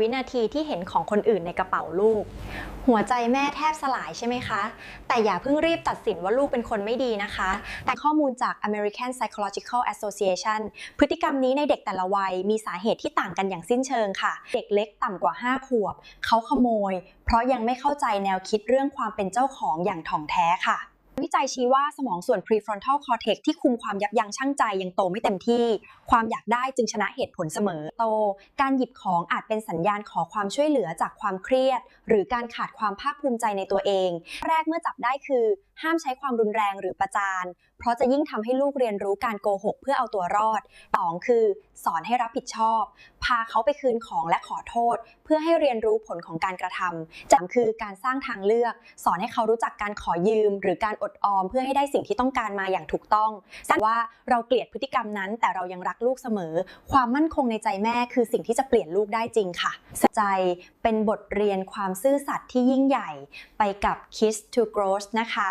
วินาทีที่เห็นของคนอื่นในกระเป๋าลูก หัวใจแม่แทบสลายใช่ไหมคะ แต่อย่าเพิ่งรีบตัดสินว่าลูกเป็นคนไม่ดีนะคะ แต่ข้อมูลจาก American Psychological Association พฤติกรรมนี้ในเด็กแต่ละวัยมีสาเหตุที่ต่างกันอย่างสิ้นเชิงค่ะ เด็กเล็กต่ำกว่า 5 ขวบ เขาขโมย เพราะยังไม่เข้าใจแนวคิดเรื่องความเป็นเจ้าของอย่างถ่องแท้ค่ะ วิจัยชี้ว่าสมองส่วน prefrontal cortex ที่คุมความยับยั้งชั่งใจยังโตไม่เต็มที่ ความอยากได้จึงชนะเหตุผลเสมอโต การหยิบของอาจเป็นสัญญาณขอความช่วยเหลือจากความเครียด หรือการขาดความภาคภูมิใจในตัวเอง แรกเมื่อจับได้คือ ห้ามใช้ความรุนแรงหรือประจานเพราะจะยิ่งทำให้ลูกเรียนรู้การโกหกเพื่อเอาตัวรอด 2 คือ สอนให้รับผิดชอบ พาเขาไปคืนของและขอโทษ เพื่อให้เรียนรู้ผลของการกระทำจำคือการสร้างทางเลือก สอนให้เขารู้จักการขอยืม หรือการอดออมเพื่อให้ได้สิ่งที่ต้องการมาอย่างถูกต้องแต่ว่าเราเกลียดพฤติกรรมนั้น แต่เรายังรักลูกเสมอ ความมั่นคงในใจแม่คือสิ่งที่จะเปลี่ยนลูกได้จริงค่ะใจเป็นบทเรียนความซื่อสัตย์ที่ยิ่งใหญ่ไปกับ Kiss to Grow นะคะ